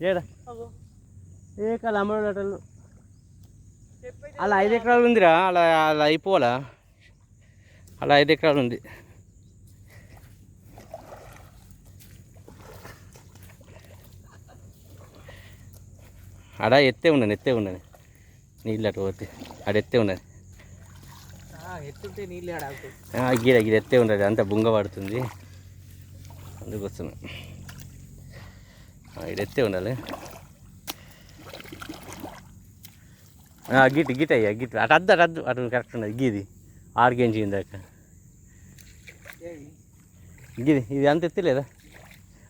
ఏడా? ఏ కాదు అమ్మడు అటలు అలా ఐదు ఎకరాలు ఉందిరా అలా అలా అయిపోవాలా? అలా ఐదు ఎకరాలు ఉంది. ఆడ ఎత్తే ఉండను ఎత్తే ఉండను నీళ్ళు అటు పోతే ఆడ ఎత్తే ఉండదు ఎత్తుంటే నీళ్ళు ఆడాకు గిడ గిడ ఎత్తే ఉండదు అంత బుంగ పడుతుంది. అందుకోసం ఇది ఎత్తే ఉండాలి. గిట్ గిట్ అయ్యా గిట్. అటు అద్దు అటు అద్దు. అటు కరెక్ట్ ఉన్నది. గీది. ఆరు గేంజి ఇందాక గిది. ఇది అంత ఎత్తలేదా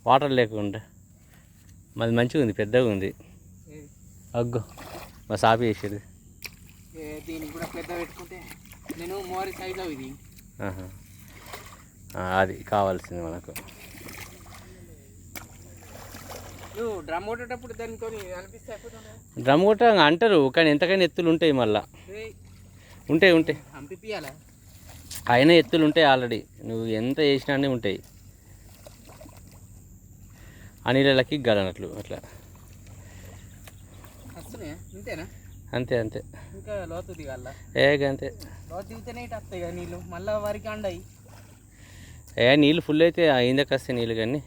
వాటర్ లేకుండా. మాది మంచిగా ఉంది పెద్దగా ఉంది. అగ్గు. మా సాపి వేసేది దీనికి కూడా పెద్ద పెట్టుకుంటే నేను మోరి సైడ్లో ఇది. ఆహా. ఆ, అది కావాల్సింది మనకు నువ్వు డ్రమ్ కొట్టేటప్పుడు దానితో అనిపిస్తే అయిపోతుండే. డ్రమ్ కొట్ట అంటారు కానీ ఎంతకైనా ఎత్తులు ఉంటాయి మళ్ళా. ఉంటాయి ఉంటాయి. అయినా ఎత్తులు ఉంటాయి ఆల్రెడీ. నువ్వు ఎంత చేసినా ఉంటాయి. ఆ నీళ్ళకి గలనట్లు అట్లా. అంతే అంతే. ఇంకా లోతు దిగాల? ఏ అంతే. ఏ నీళ్ళు ఫుల్ అయితే అయిందకి వస్తాయి నీళ్ళు కానీ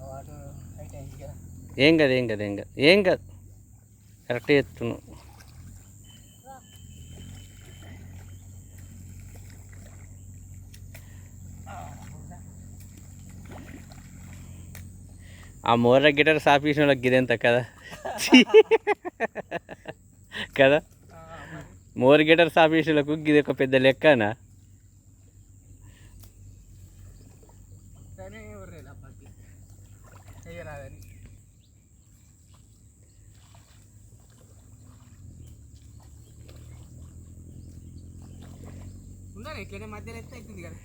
వాటర్ హైట్ అయింది కదా ఏం కాదు ఏం కాదు ఏం కాదు ఏం కాదు కరెక్ట్ ఎత్తున్నావు ఆ మోర్ర గిటార్ సాపేసిన వాళ్ళకి గిదెంత కదా కదా మోర్ గిటార్ సాపేసినలకు గిది ఒక పెద్ద లెక్కనా చెయ్యరాదని ఉందా ఇట్లనే మధ్యలో ఎత్తే అవుతుంది కదా